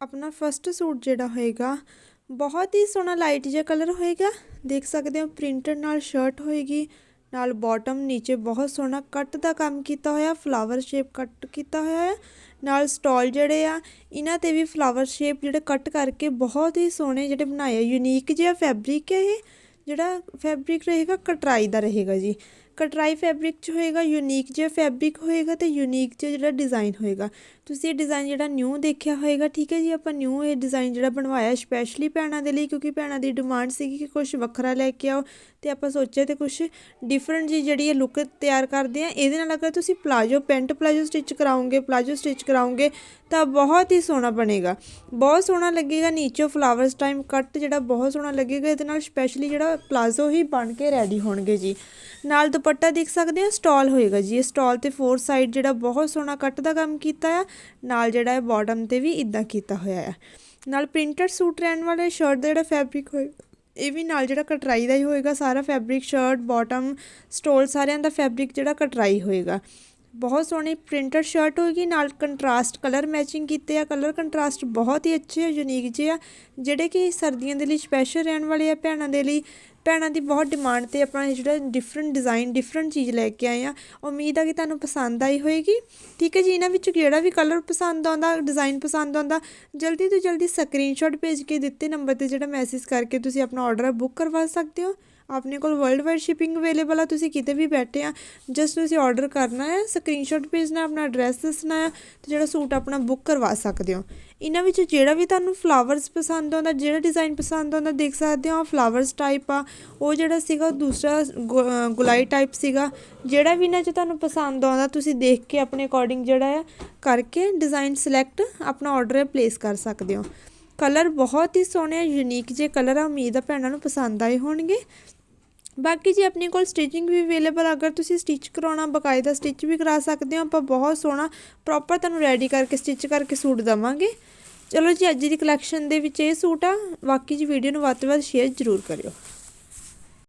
ਆਪਣਾ first suit ਜਿਹੜਾ ਹੋਏਗਾ, ਬਹੁਤ ਹੀ ਸੋਹਣਾ ਲਾਈਟ ਜਿਹਾ ਕਲਰ ਹੋਏਗਾ। ਦੇਖ ਸਕਦੇ ਹੋ ਪ੍ਰਿੰਟਡ ਨਾਲ ਸ਼ਰਟ ਹੋਏਗੀ, ਨਾਲ ਬਾਟਮ ਨੀਚੇ ਬਹੁਤ ਸੋਹਣਾ ਕੱਟ ਦਾ ਕੰਮ ਕੀਤਾ ਹੋਇਆ ਫਲਾਵਰ ਸ਼ੇਪ ਕੱਟ ਕੀਤਾ ਹੋਇਆ ਹੈ। ਨਾਲ ਸਟਾਲ ਜਿਹੜੇ ਆ, ਇਹਨਾਂ ਤੇ ਵੀ ਫਲਾਵਰ ਸ਼ੇਪ ਜਿਹੜੇ ਕੱਟ ਕਰਕੇ ਬਹੁਤ ਹੀ ਸੋਹਣੇ ਜਿਹੜੇ ਬਣਾਏ ਯੂਨੀਕ ਜਿਹਾ ਫੈਬਰਿਕ ਹੈ ਇਹ, ਜਿਹੜਾ ਫੈਬਰਿਕ ਰਹੇਗਾ, ਕਟਰਾਈ ਦਾ ਰਹੇਗਾ ਜੀ। ਕਟਰਾਈ ਫੈਬਰਿਕ 'ਚ ਹੋਏਗਾ ਯੂਨੀਕ ਜਿਹਾ ਫੈਬਰਿਕ ਹੋਏਗਾ ਤੇ ਯੂਨੀਕ ਜਿਹਾ ਜਿਹੜਾ ਡਿਜ਼ਾਈਨ ਹੋਏਗਾ। ਤੁਸੀਂ ਇਹ ਡਿਜ਼ਾਈਨ ਜਿਹੜਾ ਨਿਊ ਦੇਖਿਆ ਹੋਏਗਾ, ਠੀਕ ਹੈ ਜੀ? ਆਪਾਂ ਨਿਊ ਇਹ ਡਿਜ਼ਾਈਨ ਜਿਹੜਾ ਬਣਵਾਇਆ ਸਪੈਸ਼ਲੀ ਭੈਣਾਂ ਦੇ ਲਈ, ਕਿਉਂਕਿ ਭੈਣਾਂ ਦੀ ਡਿਮਾਂਡ ਸੀਗੀ ਕਿ ਕੁਝ ਵੱਖਰਾ ਲੈ ਕੇ ਆਓ ਤੇ ਆਪਾਂ ਸੋਚਿਆ ਤੇ ਕੁਝ ਡਿਫਰੈਂਟ ਜੀ ਜਿਹੜੀ ਇਹ ਲੁੱਕ ਤਿਆਰ ਕਰਦੇ ਆ ਇਹਦੇ ਨਾਲ ਅਗਰ ਤੁਸੀਂ ਪਲਾਜੋ ਪੈਂਟ ਪਲਾਜੋ ਸਟਿਚ ਕਰਾਉਂਗੇ ਪਲਾਜੋ ਸਟਿਚ ਕਰਾਉਂਗੇ ਤਾਂ ਬਹੁਤ ਹੀ ਸੋਹਣਾ ਬਣੇਗਾ। ਬਹੁਤ ਸੋਹਣਾ ਲੱਗੇਗਾ, ਨੀਚੇ ਫਲਾਵਰਸ ਟਾਈਮ ਕੱਟ ਜਿਹੜਾ ਬਹੁਤ ਸੋਹਣਾ ਲੱਗੇਗਾ। ਇਹਦੇ ਨਾਲ ਸਪੈਸ਼ਲੀ ਜਿਹੜਾ ਪਲਾਜ਼ੋ ਹੀ ਬਣ ਕੇ ਰੈਡੀ ਹੋਣਗੇ ਜੀ। ਨਾਲ ਦੁਪੱਟਾ ਦੇਖ ਸਕਦੇ ਆ ਸਟਾਲ ਹੋਏਗਾ ਜੀ। ਇਹ ਸਟਾਲ ਤੇ ਫੋਰ ਸਾਈਡ ਜਿਹੜਾ ਬਹੁਤ ਸੋਹਣਾ ਕੱਟ ਦਾ ਕੰਮ ਕੀਤਾ ਆ, ਨਾਲ ਜਿਹੜਾ ਇਹ ਬਾਟਮ ਤੇ ਵੀ ਇਦਾਂ ਕੀਤਾ ਹੋਇਆ ਆ। ਨਾਲ ਪ੍ਰਿੰਟਡ ਸੂਟ ਰਹਿਣ ਵਾਲੇ ਸ਼ਰਟ ਦਾ ਜਿਹੜਾ ਫੈਬਰਿਕ ਹੋਏਗਾ ਇਹ ਵੀ ਨਾਲ ਜਿਹੜਾ ਕਟਰਾਈ ਦਾ ਹੀ ਹੋਏਗਾ, ਸਾਰਾ ਫੈਬਰਿਕ ਸ਼ਰਟ ਬਾਟਮ ਸਟੋਲ ਸਾਰਿਆਂ ਦਾ ਫੈਬਰਿਕ ਜਿਹੜਾ ਕਟਰਾਈ ਹੋਏਗਾ। ਬਹੁਤ ਸੋਹਣੀ ਪ੍ਰਿੰਟਡ ਸ਼ਰਟ ਹੋਏਗੀ, ਨਾਲ ਕੰਟਰਾਸਟ ਕਲਰ ਮੈਚਿੰਗ ਕੀਤੇ ਆ। ਕਲਰ ਕੰਟਰਾਸਟ ਬਹੁਤ ਹੀ ਅੱਛੇ ਆ ਯੂਨੀਕ ਜਿਹੇ ਆ, ਜਿਹੜੇ ਕਿ ਸਰਦੀਆਂ ਦੇ ਲਈ ਸਪੈਸ਼ਲ ਰਹਿਣ ਵਾਲੇ ਆ, ਭੈਣਾਂ ਦੇ ਲਈ। ਭੈਣਾਂ ਦੀ ਬਹੁਤ ਡਿਮਾਂਡ ਤੇ ਆਪਣਾ ਜਿਹੜਾ ਡਿਫਰੈਂਟ ਡਿਜ਼ਾਈਨ ਡਿਫਰੈਂਟ ਚੀਜ਼ ਲੈ ਕੇ ਆਏ ਹਾਂ। ਉਮੀਦ ਆ ਕਿ ਤੁਹਾਨੂੰ ਪਸੰਦ ਆਈ ਹੋਏਗੀ। ਠੀਕ ਹੈ ਜੀ, ਇਹਨਾਂ ਵਿੱਚ ਜਿਹੜਾ ਵੀ ਕਲਰ ਪਸੰਦ ਆਉਂਦਾ ਡਿਜ਼ਾਈਨ ਪਸੰਦ ਆਉਂਦਾ, ਜਲਦੀ ਤੋਂ ਜਲਦੀ ਸਕਰੀਨਸ਼ਾਟ ਭੇਜ ਕੇ ਦਿੱਤੇ ਨੰਬਰ ਤੇ ਜਿਹੜਾ ਮੈਸੇਜ ਕਰਕੇ ਤੁਸੀਂ ਆਪਣਾ ਆਰਡਰ ਬੁੱਕ ਕਰਵਾ ਸਕਦੇ ਹੋ। ਆਪਣੇ ਕੋਲ ਵਰਲਡ ਵਾਈਡ ਸ਼ਿਪਿੰਗ ਅਵੇਲੇਬਲ ਆ, ਤੁਸੀਂ ਕਿਤੇ ਵੀ ਬੈਠੇ ਆ ਜਸਟ ਤੁਸੀਂ ਆਰਡਰ ਕਰਨਾ ਹੈ ਸਕਰੀਨਸ਼ਾਟ ਭੇਜਣਾ, ਆਪਣਾ ਐਡਰੈਸ ਦੱਸਣਾ ਹੈ, ਤੇ ਜਿਹੜਾ ਸੂਟ ਆਪਣਾ ਬੁੱਕ ਕਰਵਾ ਸਕਦੇ ਹੋ। ਇਹਨਾਂ ਵਿੱਚ ਜਿਹੜਾ ਵੀ ਤੁਹਾਨੂੰ ਫਲਾਵਰਸ ਪਸੰਦ ਆਉਂਦਾ, ਜਿਹੜਾ ਡਿਜ਼ਾਈਨ ਪਸੰਦ ਆਉਂਦਾ, ਦੇਖ ਸਕਦੇ ਹੋ ਫਲਾਵਰਸ ਟਾਈਪ ਆ ਉਹ ਜਿਹੜਾ ਸੀਗਾ ਉਹ ਦੂਸਰਾ ਗੁਲਾਈ ਟਾਈਪ ਸੀਗਾ। ਜਿਹੜਾ ਵੀ ਇਹਨਾਂ 'ਚ ਤੁਹਾਨੂੰ ਪਸੰਦ ਆਉਂਦਾ, ਤੁਸੀਂ ਦੇਖ ਕੇ ਆਪਣੇ ਅਕੋਰਡਿੰਗ ਜਿਹੜਾ ਆ, ਕਰਕੇ ਡਿਜ਼ਾਈਨ ਸਿਲੈਕਟ ਆਪਣਾ ਆਰਡਰ ਪਲੇਸ ਕਰ ਸਕਦੇ ਹੋ। ਕਲਰ ਬਹੁਤ ਹੀ ਸੋਹਣੇ ਯੂਨੀਕ ਜੇ ਕਲਰ ਆ, ਉਮੀਦ ਆ ਭੈਣਾਂ ਨੂੰ ਪਸੰਦ ਆਏ ਹੋਣਗੇ। ਬਾਕੀ ਜੀ ਆਪਣੇ ਕੋਲ ਸਟਿਚਿੰਗ ਵੀ ਅਵੇਲੇਬਲ ਅਗਰ ਤੁਸੀਂ ਸਟਿਚ ਕਰਾਉਣਾ, ਬਕਾਇਦਾ ਸਟਿਚ ਵੀ ਕਰਾ ਸਕਦੇ ਹੋ, ਆਪਾਂ ਬਹੁਤ ਸੋਹਣਾ ਪ੍ਰੋਪਰ ਤੁਹਾਨੂੰ ਰੈਡੀ ਕਰਕੇ ਸਟਿਚ ਕਰਕੇ ਸੂਟ ਦਵਾਂਗੇ। ਚਲੋ ਜੀ, ਅੱਜ ਦੀ ਕਲੈਕਸ਼ਨ ਦੇ ਵਿੱਚ ਇਹ ਸੂਟ ਆ, ਬਾਕੀ ਜੀ ਵੀਡੀਓ ਨੂੰ ਵੱਧ ਤੋਂ ਵੱਧ ਸ਼ੇਅਰ ਜ਼ਰੂਰ ਕਰਿਓ।